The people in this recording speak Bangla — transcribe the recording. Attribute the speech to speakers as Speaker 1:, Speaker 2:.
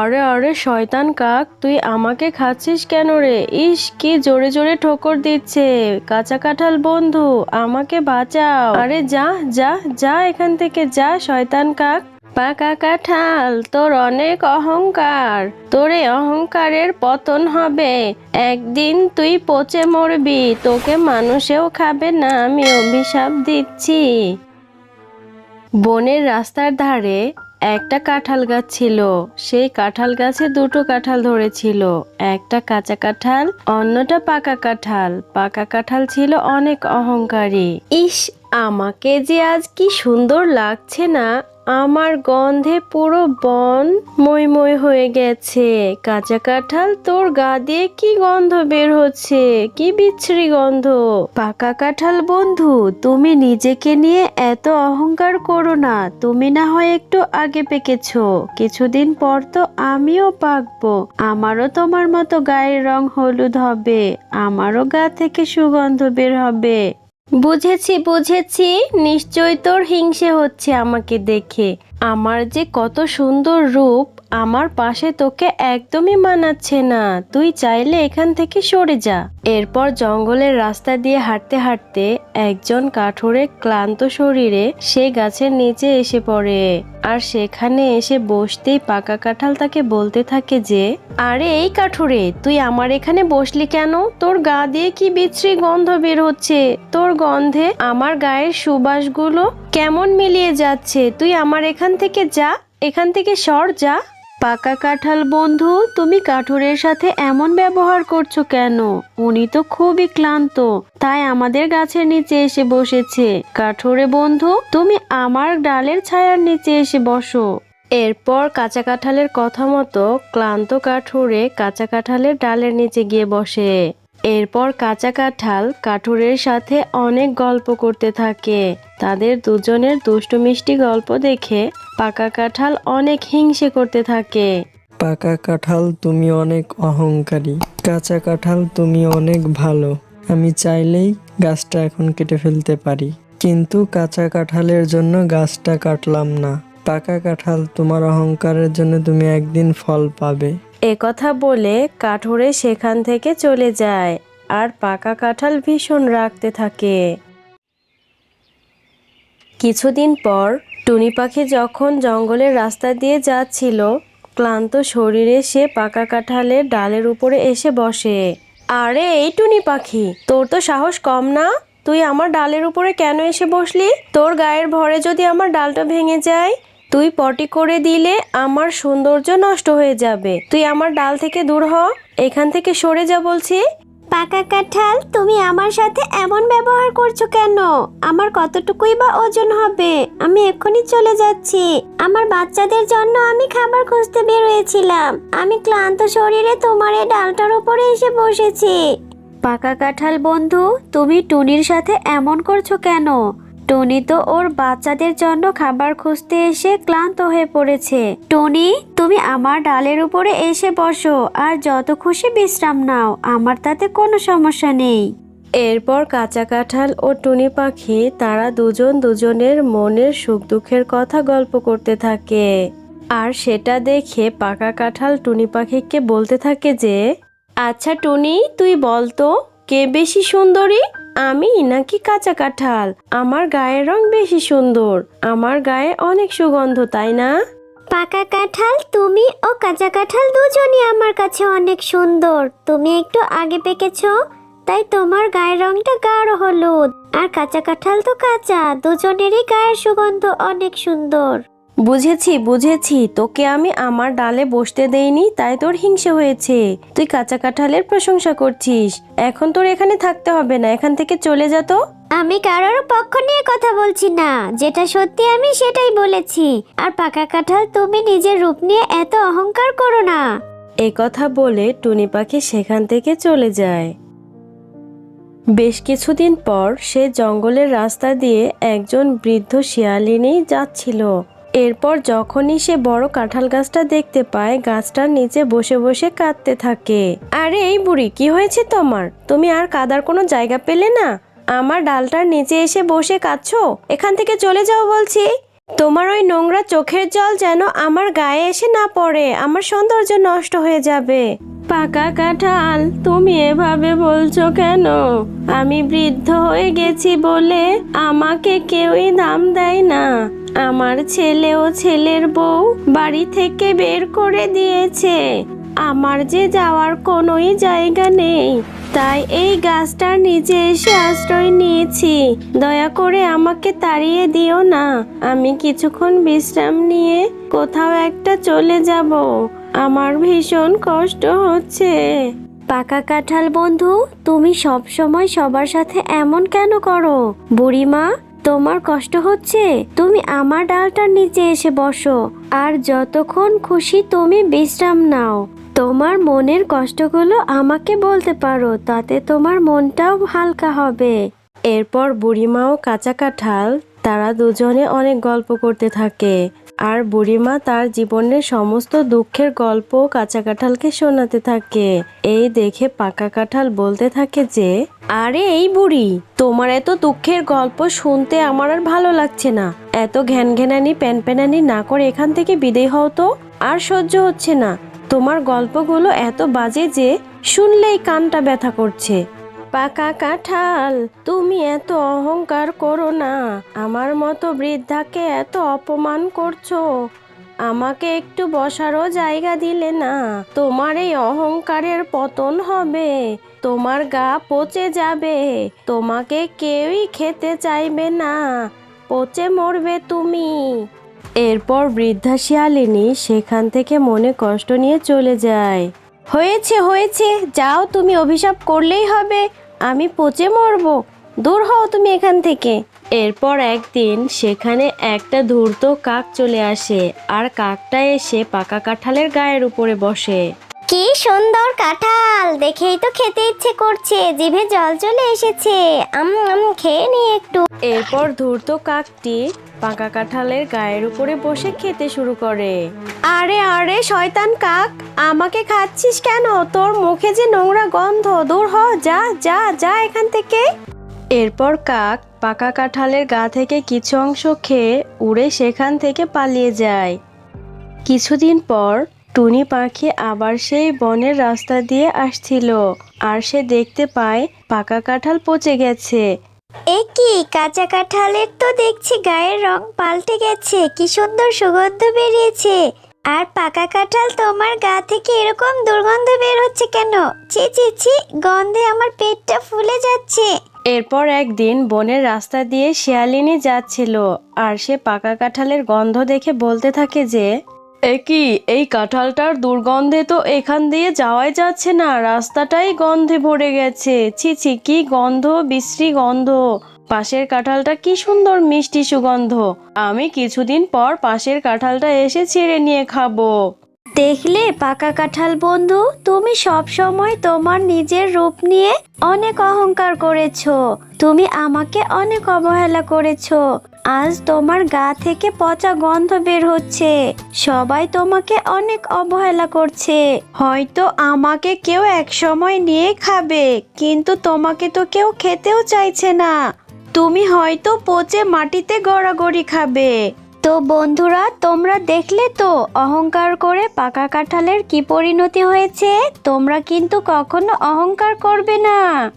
Speaker 1: আরে আরে, শয়তান কাক, তুই আমাকে খাচ্ছিস কেন রে? ইস, কি জোরে জোরে ঠোকর দিচ্ছে। কাঁচা কাঁঠাল বন্ধু, আমাকে বাঁচাও। আরে, যা যা যা এখান থেকে, যা, শয়তান কাক। পাকা কাঁঠাল, তোর অনেক অহংকার। তোর অহংকারের পতন হবে। একদিন তুই পচে মরবি। তোকে মানুষেও খাবে না, আমি অভিশাপ দিচ্ছি। বনের রাস্তার ধারে একটা কাঁঠাল গাছ ছিল। সেই কাঁঠাল গাছে দুটো কাঁঠাল ধরেছিল। একটা কাঁচা কাঁঠাল, অন্যটা পাকা কাঁঠাল। পাকা কাঁঠাল ছিল অনেক অহংকারী। ইস, আমাকে যে আজ কি সুন্দর লাগছে না। আমার গন্ধে পুরো বন মই মই হয়ে গেছে। কাঁচা কাঁঠাল তোর গা দিয়ে কি গন্ধ বের হচ্ছে? কি বিচ্ছিরি গন্ধ? পাকা কাঁঠাল বন্ধু, তুমি নিজেকে নিয়ে এত অহংকার করো না। তুমি না হয় একটু আগে পেকেছ। কিছুদিন পর তো আমিও পাকবো। আমারও তোমার মতো গায়ের রং হলুদ হবে। আমারও গা থেকে সুগন্ধ বের হবে। বুঝেছি বুঝেছি। নিশ্চয় তোর হিংসে হচ্ছে আমাকে দেখে। আমার যে কত সুন্দর রূপ আমার পাশে তোকে একদমই মানাচ্ছে না। তুই চাইলে এখান থেকে সরে যা। এরপর জঙ্গলের রাস্তা দিয়ে হাঁটতে হাঁটতে একজন কাঠুরে ক্লান্ত শরীরে সে গাছের নিচে এসে পড়ে। আর সেখানে এসে বসতেই পাকা কাঁঠাল তাকে বলতে থাকে যে, আরে, এই কাঠুরে, তুই আমার এখানে বসলি কেন? তোর গা দিয়ে কি বিশ্রী গন্ধ বের হচ্ছে? তোর গন্ধে আমার গায়ের সুবাসগুলো কেমন মিলিয়ে যাচ্ছে? তুই আমার এখান থেকে যা, এখান থেকে সর, যা। পাকা কাঁঠাল বন্ধু, তুমি কাঠুরের সাথে এমন ব্যবহার করছ কেন? উনি তো খুবই ক্লান্ত, তাই আমাদের গাছের নিচে এসে বসেছে। কাঠুরে বন্ধু, তুমি আমার ডালের ছায়ার নিচে এসে বসো। এরপর কাঁচা কাঁঠালের কথা মতো ক্লান্ত কাঠুরে কাঁচা কাঁঠালের ডালের নিচে গিয়ে বসে। এরপর কাঁচা কাঁঠাল কাঠুরের সাথে অনেক গল্প করতে থাকে। তাদের দুজনের দুষ্টু মিষ্টি গল্প দেখে পাকা কাঁঠাল অনেক হিংসে করতে থাকে।
Speaker 2: পাকা কাঁঠাল তুমি অনেক অহংকারী, কাঁচা কাঁঠাল তুমি অনেক ভালো। আমি চাইলেই গাছটা এখন কেটে ফেলতে পারি, কিন্তু কাঁচা কাঁঠালের জন্য গাছটা কাটলাম না। পাকা কাঁঠাল তোমার অহংকারের জন্য তুমি একদিন ফল পাবে।
Speaker 1: এ কথা বলে কাঠুরে সেখান থেকে চলে যায়, আর পাকা কাঁঠাল ভীষণ রাখতে থাকে। কিছুদিন পর টুনি পাখি যখন জঙ্গলের রাস্তা দিয়ে যাচ্ছিল, ক্লান্ত শরীরে সে পাকা কাঁঠালের ডালের উপরে এসে বসে। আরে, এই টুনি পাখি, তোর তো সাহস কম না? তুই আমার ডালের উপরে কেন এসে বসলি? তোর গায়ের ভরে যদি আমার ডালটা ভেঙে যায় তুই পটি করে দিলে আমার সৌন্দর্য নষ্ট হয়ে যাবে। তুই আমার ডাল থেকে দূর হ এখান থেকে সরে যা বলছি।
Speaker 3: পাকা কাঁঠাল তুমি আমার সাথে এমন ব্যবহার করছ কেন? আমার কতটুকুই বা ওজন হবে? আমি এক্ষুনি চলে যাচ্ছি। আমার বাচ্চাদের জন্য আমি খাবার খুঁজতে বের হয়েছিলাম আমি ক্লান্ত শরীরে তোমার এই ডালটার উপরে এসে বসেছি। পাকা কাঁঠাল বন্ধু তুমি টুনির সাথে এমন করছ কেন? টনি তো ওর বাচ্চাদের জন্য খাবার খুঁজতে এসে ক্লান্ত হয়ে পড়েছে। টনি, তুমি আমার ডালের উপরে এসে বসো আর যত খুশি বিশ্রাম নাও, আমার তাতে কোনো সমস্যা নেই।
Speaker 1: এরপর কাঁচা কাঁঠাল ও টুনি পাখি তারা দুজন দুজনের মনের সুখ দুঃখের কথা গল্প করতে থাকে। আর সেটা দেখে পাকা কাঁঠাল টুনি পাখিকে বলতে থাকে যে আচ্ছা টুনি, তুই বল তো, কে বেশি সুন্দরী? আমি নাকি কাঁচা কাঁঠাল? আমার গায়ের রং বেশি সুন্দর। আমার গায়ে অনেক সুগন্ধ, তাই না?
Speaker 3: পাকা কাঁঠাল তুমি ও কাঁচা কাঁঠাল দুজনই আমার কাছে অনেক সুন্দর। তুমি একটু আগে পেকেছো, তাই তোমার গায়ের রংটা গাঢ় হলুদ। আর কাঁচা কাঁঠাল তো কাঁচা, দুজনেরই গায়ের সুগন্ধ অনেক সুন্দর।
Speaker 1: বুঝেছি বুঝেছি। তোকে আমি আমার ডালে বসতে দেইনি তাই তোর হিংসে হয়েছে। তুই কাঁচা কাঁঠালের প্রশংসা করছিস। এখন তোর এখানে থাকতে হবে না এখান থেকে চলে যা তো।
Speaker 3: আমি কারোর পক্ষ নিয়ে কথা বলছি না। যেটা সত্যি আমি সেটাই বলেছি। আর পাকা কাঁঠাল তুমি নিজের রূপ নিয়ে এত অহংকার করো না।
Speaker 1: এ কথা বলে টুনি পাখি সেখান থেকে চলে যায়। বেশ কিছুদিন পর সে জঙ্গলের রাস্তা দিয়ে একজন বৃদ্ধ শিয়ালিনী যাচ্ছিল। এরপর যখনই সে বড় কাঁঠাল গাছটা দেখতে পায়, গাছটার নিচে বসে বসে কাঁদতে থাকে। আরে, এই বুড়ি, কি হয়েছে তোমার? তুমি আর কাদার কোনো জায়গা পেলে না? আমার ডালটার নিচে এসে বসে কাঁদছো? এখান থেকে চলে যাও বলছি। তোমার ওই নোংরা চোখের জল যেন আমার গায়ে এসে না পড়ে, আমার সৌন্দর্য নষ্ট হয়ে যাবে। পাকা কাঁঠাল, তুমি এভাবে বলছো কেন? আমি বৃদ্ধ হয়ে গেছি বলে আমাকে কেউই দাম দেয় না। আমার ছেলে ও ছেলের বউ বাড়ি থেকে বের করে দিয়েছে। আমার যে যাওয়ার কোনোই জায়গা নেই। তাই এই গাছটার নিচে এসে আশ্রয় নিয়েছি। দয়া করে আমাকে তাড়িয়ে দিও না। আমি কিছুক্ষণ বিশ্রাম নিয়ে কোথাও একটা চলে যাব। আমার ভীষণ কষ্ট হচ্ছে।
Speaker 3: পাকা কাঁঠাল বন্ধু, তুমি সব সময় সবার সাথে এমন কেন করো? বুড়িমা, তোমার কষ্ট হচ্ছে? তুমি আমার ডালটার নিচে এসে বসো। আর যতক্ষণ খুশি তুমি বিশ্রাম নাও। তোমার মনের কষ্টগুলো আমাকে বলতে পারো, তাতে তোমার মনটাও হালকা হবে।
Speaker 1: এরপর বুড়িমা ও কাঁচা কাঁঠাল, তারা দুজনে অনেক গল্প করতে থাকে। আর বুড়িমা তার জীবনের সমস্ত দুঃখের গল্প কাঁচা কাঁঠালকে শোনাতে থাকে। এই দেখে পাকা কাঁঠাল বলতে থাকে যে, আরে এই বুড়ি, তোমার এত দুঃখের গল্প শুনতে আমার আর ভালো লাগছে না। এত ঘ্যান ঘ্যানানি প্যান প্যানানি না করে এখান থেকে বিদেয় হও তো। আর সহ্য হচ্ছে না। তোমার গল্পগুলো এত বাজে যে শুনলেই কানটা ব্যথা করছে। পাকা কাঁঠাল, তুমি এত অহংকার করো না। আমার মতো বৃদ্ধাকে এত অপমান করছ। আমাকে একটু বসারও জায়গা দিলে না। তোমার এই অহংকারের পতন হবে। তোমার গা পচে যাবে। তোমাকে কেউই খেতে চাইবে না। পচে মরবে তুমি। এরপর বৃদ্ধা শিয়ালিনী সেখান থেকে মনে কষ্ট নিয়ে চলে যায়। হয়েছে হয়েছে, যাও তুমি অভিশাপ করলেই হবে, আমি পচে মরব, দূর হও তুমি এখান থেকে। এরপর একদিন সেখানে একটা ধূর্ত কাক চলে আসে, আর কাকটা এসে পাকা কাঁঠালের গায়ের উপরে বসে।
Speaker 3: কি সুন্দর কাঁঠাল! দেখেই তো খেতে ইচ্ছে করছে। জিভে জল চলে এসেছে। আম আম, খেয়ে নি একটু।
Speaker 1: এরপর ধূর্ত কাকটি পাকা কাঁঠালের গায়ের উপরে বসে খেতে শুরু করে। আরে আরে, শয়তান কাক! আমাকে খাচ্ছিস কেন? তোর মুখে যে নোংরা গন্ধ! দূর হ, যা যা যা এখান থেকে। এরপর কাক পাকা কাঁঠালের গা থেকে কিছু অংশ খেয়ে উড়ে সেখান থেকে পালিয়ে যায়। কিছুদিন পর টুনি পাখি আবার সেই বনের রাস্তা দিয়ে আসছিল। আর সে দেখতে পায় পাকা কাঁঠাল পচে গেছে।
Speaker 3: এ কি কাঁচা কাঁঠালের তো দেখছি গায়ের রং পাল্টে গেছে কি সুন্দর সুগন্ধ বেরিয়েছে। আর পাকা কাঁঠাল তোমার গা থেকে এরকম দুর্গন্ধ বের হচ্ছে কেন? ছি ছি ছি গন্ধে আমার পেটটা ফুলে যাচ্ছে।
Speaker 1: এরপর একদিন বনের রাস্তা দিয়ে শিয়ালিনী যাচ্ছিল আর সে পাকা কাঁঠালের গন্ধ দেখে বলতে থাকে যে একই, এই কাঁঠালটার দুর্গন্ধে তো এখান দিয়ে যাওয়াই যাচ্ছে না, রাস্তাটাই গন্ধে ভরে গেছে। ছি ছি, কি গন্ধ, বিশ্রী গন্ধ। পাশের কাঁঠালটা কি সুন্দর মিষ্টি সুগন্ধ। আমি কিছুদিন পর পাশের কাঁঠালটা এসে ছেড়ে নিয়ে খাব।
Speaker 3: দেখলে পাকা কাঁঠাল বন্ধু, তুমি সব সময় তোমার নিজের রূপ নিয়ে অনেক অহংকার করেছ। তুমি আমাকে অনেক অবহেলা করেছ। আজ তোমার গা থেকে পচা গন্ধ বের হচ্ছে। সবাই তোমাকে অনেক অবহেলা করছে। হয়তো আমাকে কেউ এক সময় নিয়ে খাবে, কিন্তু তোমাকে তো কেউ খেতেও চাইছে না। তুমি হয়তো পচে মাটিতে গড়াগড়ি খাবে। তো বন্ধুরা, তোমরা দেখলে তো অহংকার করে পাকা কাঁঠালের কি পরিণতি হয়েছে? তোমরা কিন্তু কখনো অহংকার করবে না।